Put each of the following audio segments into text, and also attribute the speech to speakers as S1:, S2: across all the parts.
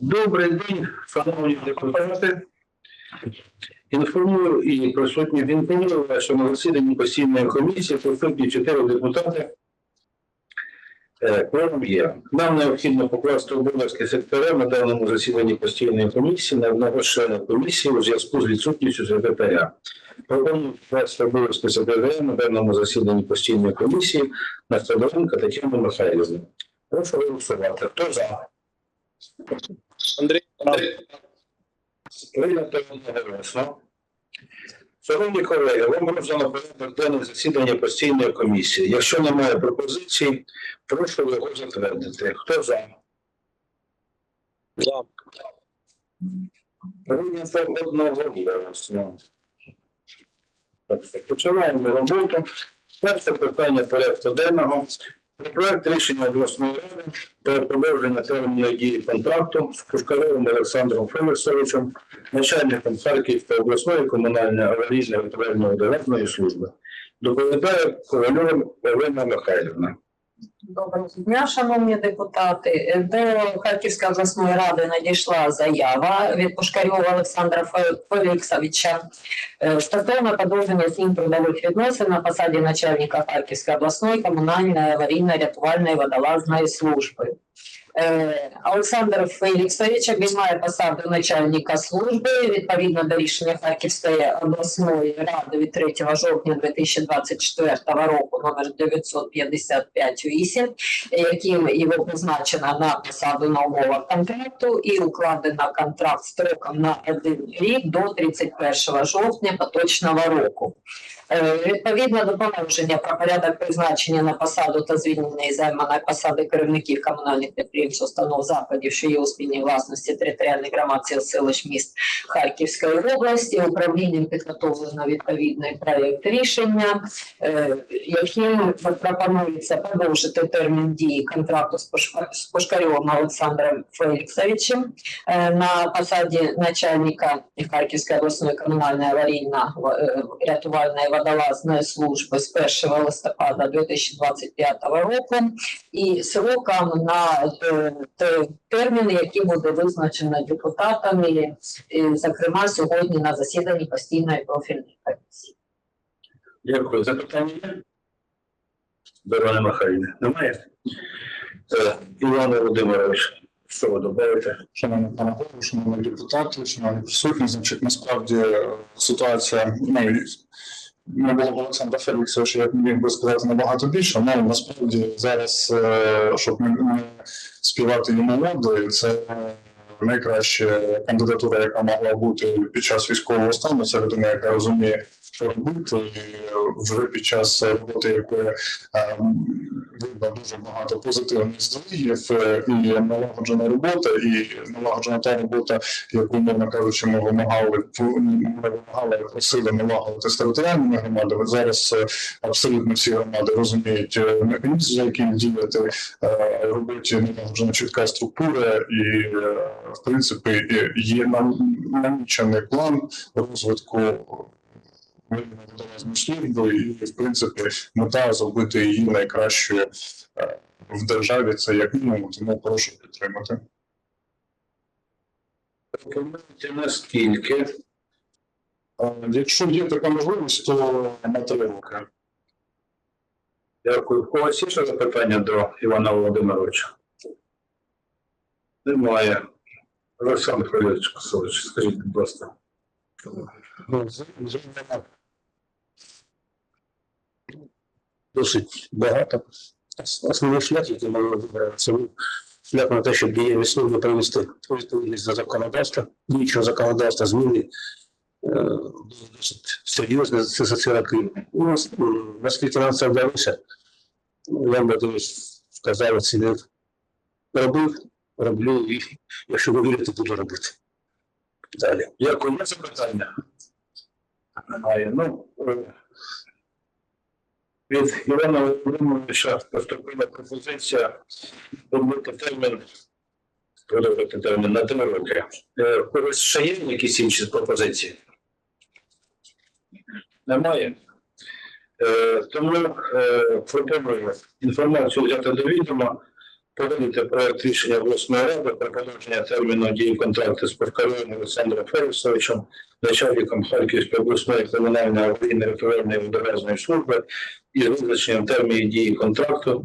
S1: Добрий день, шановні депутати. Інформую і присутні інформую вас, що на засіданні постійної комісії присутні чотири депутати. Е, Кворум є. Нам необхідно покласти обов'язки секретаря на даному засіданні постійної комісії на одного члена комісії у зв'язку з відсутністю секретаря. Пропоную покласти обов'язки секретаря на даному засіданні постійної комісії на Столовенка Тетяну Михайлівну. Прошу голосувати. Хто за?
S2: Андрій, Андрій,
S1: Шановні колеги, вам роздано порядок денний засідання постійної комісії. Якщо немає пропозицій, прошу його затвердити. Хто за?
S2: за.
S1: Прийнято одноголосно. Так, Починаємо роботу. Перше питання порядку денного. Про Проект рішення обласної ради про продовження терміну дії контракту з Пушкаревим Олександром Федорсовичем, начальником Харківської обласної комунальної аварійної рятувальної державної служби. Доповідає Ковальова Олена Михайлівна.
S3: Доброго дня, шановні депутати. До Харківської обласної ради надійшла заява від Пушкарьова Олександра Фе- Феліксовича е, стосовно подовження змін трудових відносин на посаді начальника Харківської обласної комунальної аварійно-рятувальної водолазної служби. Е, Олександр Феліксович обіймає посаду начальника служби відповідно до рішення Харківської обласної ради від 3 жовтня 2024 року номер 955 яким його призначено на посаду умовах контракту і укладено контракт строком на один рік до 31 жовтня поточного року. Е, Відповідно до положення про порядок призначення на посаду та звільнення із займаної посади керівників комунальних підприємств, установ закладів, що є у спільній власності територіальних громад сіл, селищ міст Харківської області, управлінням підготовлено відповідний проєкт рішення, е, яким пропонується продовжити термін дії контракту з Пушка- Пушкарьовим Олександром Феліксовичем е, на посаді начальника Харківської обласної комунальної аварійно-рятувальної водолазної служби з 1 листопада 2025 року. І сроком на е, те- термін, який буде визначено депутатами, е, зокрема сьогодні на засіданні постійної профільної комісії.
S1: Дякую. Запитання є? До Олени Михайлівни. Немає? Е, Іван Володимирович, що ви додаєте?
S4: Шановні пане голово, шановні депутати, шановні присутні, значить, насправді ситуація, ну, і не було що я міг би сказати набагато більше, але насправді зараз, е, щоб не, співати йому воду, це найкраща кандидатура, яка могла бути під час військового стану. Це людина, яка розуміє, робити, і вже під час роботи, якої е, видно дуже багато позитивних здвигів е, і налагоджена робота, і налагоджена та робота, яку, мовно кажучи, ми вимагали, ми вимагали просили налагодити з територіальними громадами. Зараз е, абсолютно всі громади розуміють е, механізм, за яким діяти, робить налагоджена чітка структура, і в принципі є нам- намічений план розвитку. Служби, і в принципі мета зробити її найкращою е, в державі. Це як мінімум, тому прошу підтримати.
S1: Рекомендуйте наскільки?
S4: Е, Якщо є така можливість, то на три роки.
S1: Дякую. Когось є ще запитання до Івана Володимировича? Немає. Олександр Федорович, скажіть, будь ласка.
S2: Досить багато. Основний шлях, який ми вибрали, це шлях на те, щоб дієві служби привести відповідність до законодавства, діючого законодавства, зміни е, досить серйозні за ці роки. У нас м, наскільки нам це вдалося, я би сказав, це робив, роблю і якщо ви вірите, буду робити. Далі.
S1: Дякую. Є запитання? Немає. Ну, е, від Івана Володимировича поступила пропозиція подбити термін, продовжити термін на три роки. Е, когось ще є якісь інші пропозиції? Немає. Е, тому е, пропоную інформацію взяти до відома Погодити проект рішення обласної ради про продовження терміну дії контракту з Пушкарем Олександром Ферісовичем, начальником Харківської обласної кримінальної аварійної рятувальної водоразної служби із визначенням терміну дії контракту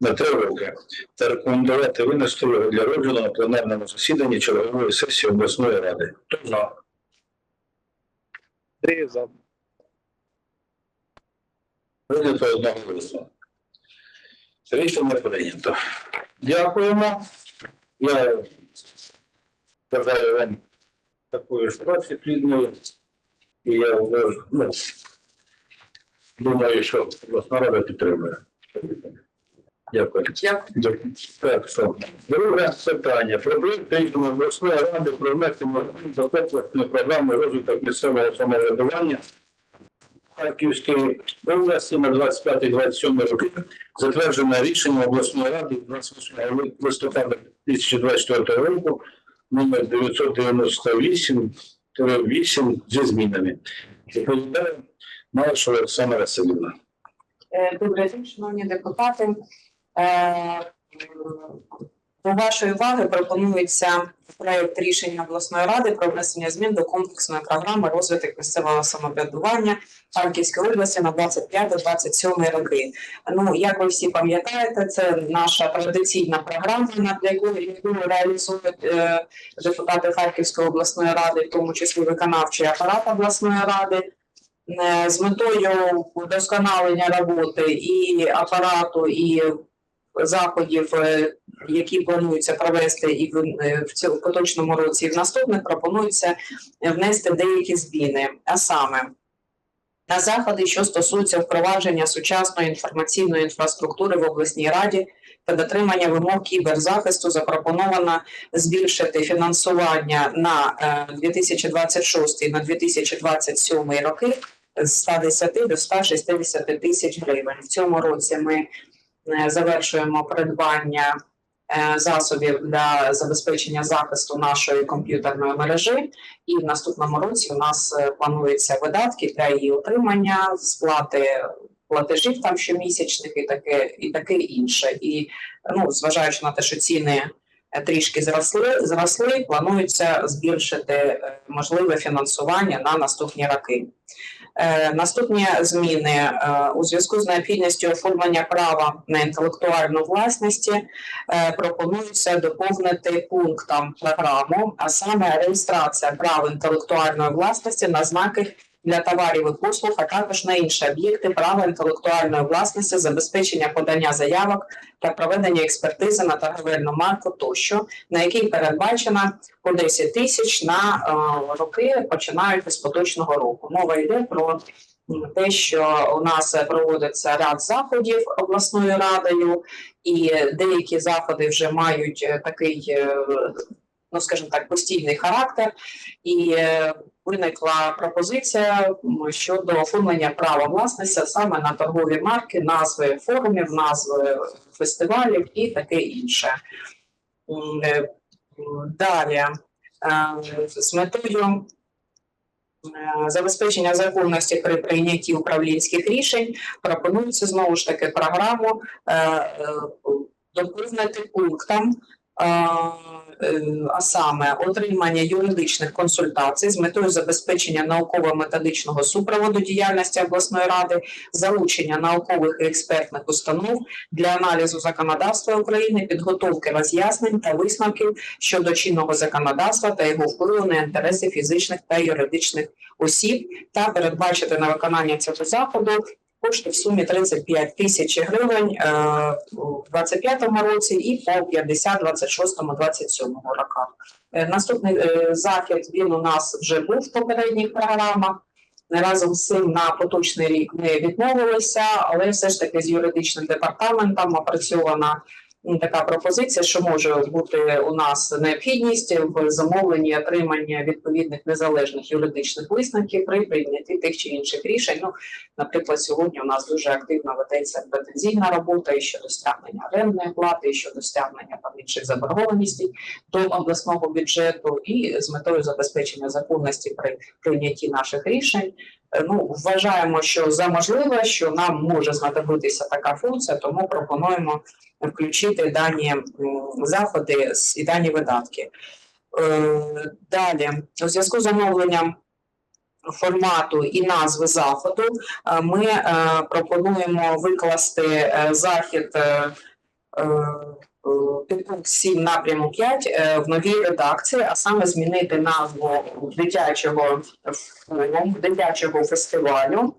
S1: на три роки та рекомендувати винести його для розгляду на пленарному засіданні чергової сесії обласної ради. За. Прийнято одноголосно. Рішення прийнято. Дякуємо. Я бажаю вам такої ж праці плідної. І я вважаю, ну, думаю, що обласна рада підтримує. Дякую.
S5: Дякую.
S1: Так, що. Друге питання. Про проект рішення обласної ради про внесення комплексної програми розвиток місцевого самоврядування Харківської області на 25-27 роки, затверджене рішення обласної ради 28 листопада 2024 року номер 998 8 зі змінами. Відповідає Малиш Олександра Васильівна.
S5: Е, Добрий день, шановні депутати. Е, До вашої уваги пропонується проект рішення обласної ради про внесення змін до комплексної програми розвиток місцевого самоврядування Харківської області на 25-27 роки. Ну, як ви всі пам'ятаєте, це наша традиційна програма, над якою яку реалізують е, депутати Харківської обласної ради, в тому числі виконавчий апарат обласної ради. Е, з метою вдосконалення роботи і апарату, і заходів, е, які плануються провести і в, е, цьому поточному році, і в наступних пропонується внести деякі зміни, а саме на заходи, що стосуються впровадження сучасної інформаційної інфраструктури в обласній раді та дотримання вимог кіберзахисту, запропоновано збільшити фінансування на е, 2026 на 2027 роки з 110 до 160 тисяч гривень. В цьому році ми е, завершуємо придбання е, засобів для забезпечення захисту нашої комп'ютерної мережі, і в наступному році у нас е, плануються видатки для її утримання, сплати платежів там щомісячних і таке, і таке інше. І ну, зважаючи на те, що ціни е, трішки зросли, зросли, планується збільшити е, можливе фінансування на наступні роки. Е, Наступні зміни е, у зв'язку з необхідністю оформлення права на інтелектуальну власність е, пропонується доповнити пунктом програму, а саме реєстрація прав інтелектуальної власності на знаки для товарів і послуг, а також на інші об'єкти права інтелектуальної власності, забезпечення подання заявок та проведення експертизи на торговельну марку тощо, на якій передбачено по 10 тисяч на е, роки, починаючи з поточного року. Мова йде про те, що у нас проводиться ряд заходів обласною радою, і деякі заходи вже мають е, такий, е, ну скажімо так, постійний характер. І виникла пропозиція щодо оформлення права власності саме на торгові марки, назви форумів, назви фестивалів і таке інше. Е, Далі е, з метою е, забезпечення законності при прийнятті управлінських рішень пропонується знову ж таки програму доповнити пунктом. Е, е, А саме отримання юридичних консультацій з метою забезпечення науково-методичного супроводу діяльності обласної ради, залучення наукових і експертних установ для аналізу законодавства України, підготовки роз'яснень та висновків щодо чинного законодавства та його впливу на інтереси фізичних та юридичних осіб, та передбачити на виконання цього заходу кошти в сумі 35 тисяч гривень у 25 році і по 50 26 27 роках. Е, Наступний е, захід він у нас вже був в попередніх програмах. Разом з цим на поточний рік ми відмовилися, але все ж таки з юридичним департаментом опрацьована така пропозиція, що може бути у нас необхідність в замовленні отримання відповідних незалежних юридичних висновків при прийнятті тих чи інших рішень. Ну, наприклад, сьогодні у нас дуже активно ведеться претензійна робота і щодо стягнення орендної плати, і щодо стягнення там інших заборгованостей до обласного бюджету, і з метою забезпечення законності при прийнятті наших рішень Ну, вважаємо, що за можливе, що нам може знадобитися така функція, тому пропонуємо включити дані заходи і дані видатки. Е, Далі, у зв'язку з оновленням формату і назви заходу, е, ми е, пропонуємо викласти е, захід е, е, е, підпункт 7 напряму 5 е, в новій редакції, а саме змінити назву дитячого дитячого фестивалю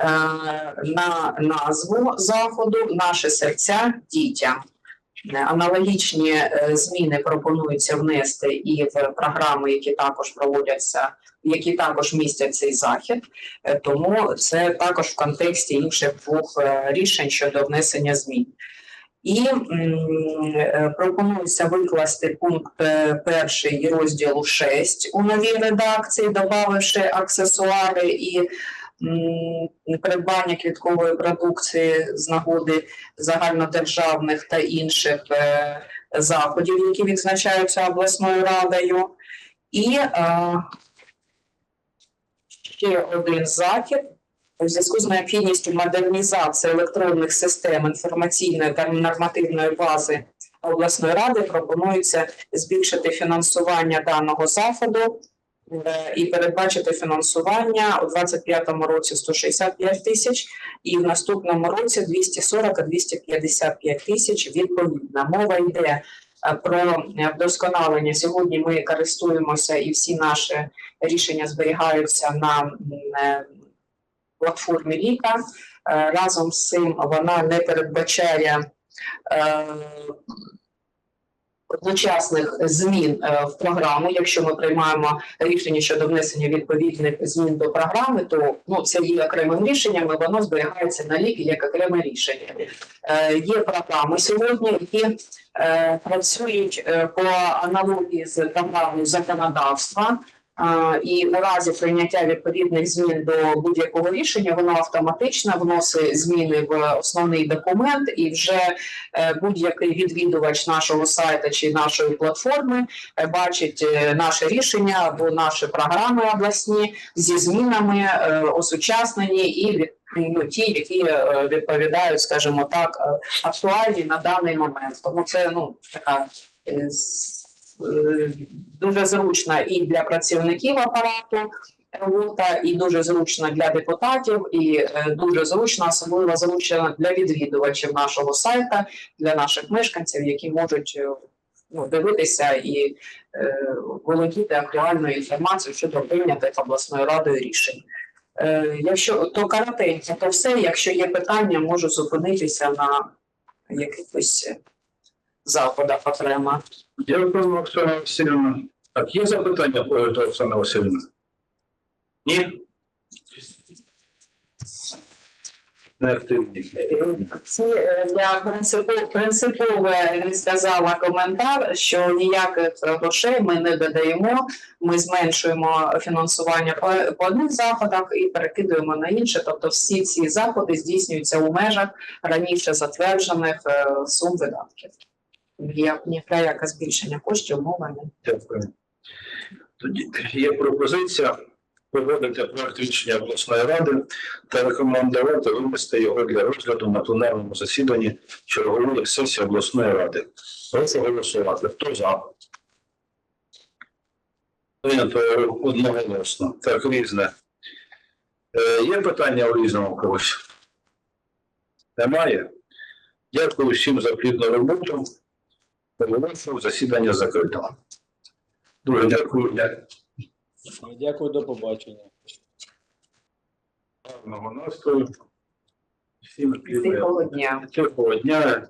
S5: е, на назву заходу Наші серця дітям. Е, Аналогічні зміни пропонується внести і в програми, які також проводяться, які також містять цей захід. Тому це також в контексті інших двох рішень щодо внесення змін. І е, пропонується викласти пункт е, перший розділу 6 у новій редакції, додавши аксесуари і придбання квіткової продукції з нагоди загальнодержавних та інших е, заходів, які відзначаються обласною радою. І ще один захід у зв'язку з необхідністю модернізації електронних систем інформаційної та нормативної бази обласної ради пропонується збільшити фінансування даного заходу е, і передбачити фінансування у 2025 році 165 тисяч і в наступному році 240 а 255 тисяч відповідно. Мова йде е, про вдосконалення. Сьогодні ми користуємося і всі наші рішення зберігаються на е, платформі Ліка. Е, Разом з цим вона не передбачає е, одночасних змін е, в програму. Якщо ми приймаємо рішення щодо внесення відповідних змін до програми, то ну це є окремим рішенням, і воно зберігається на ліки як окреме рішення. Є програми сьогодні, які працюють по аналогії з програмою законодавства. І у разі прийняття відповідних змін до будь-якого рішення воно автоматично вносить зміни в основний документ, і вже е, будь-який відвідувач нашого сайту чи нашої платформи е, бачить е, наше рішення або наші програми обласні зі змінами осучаснені і від ті, які відповідають, скажімо так, актуальні на даний момент. Тому це ну така дуже зручна і для працівників апарату робота, і дуже зручна для депутатів, і е, дуже зручна, особливо зручна для відвідувачів нашого сайта, для наших мешканців, які можуть е, ну, дивитися і е, володіти актуальною інформацією щодо прийнятих обласною радою рішень. Е, якщо то коротенько, то все. Якщо є питання, можу зупинитися на якихось заходах окремо.
S1: Дякую, Оксана Васильівна. Так, є запитання по Оксана Васильівна? Ні?
S5: Е, я принципово, принципово сказала коментар, що ніяких грошей ми не додаємо. Ми зменшуємо фінансування по, по одних заходах і перекидуємо на інші. Тобто, всі ці заходи здійснюються у межах раніше затверджених е, сум видатків. Є ні яке збільшення коштів мови не
S1: Дякую. Тоді є пропозиція погодити проект рішення обласної ради та рекомендувати винести його для розгляду на пленарному засіданні чергової сесії обласної ради. Прошу голосувати. Хто за? Прийнято одноголосно. Так, різне. Е, є питання у різному когось? Немає? Дякую всім за плідну роботу. Оголошую засідання закрито. Дуже дякую.
S6: Дякую, до побачення.
S1: Гарного настрою. Всім
S5: тихого дня.
S1: Тихого дня.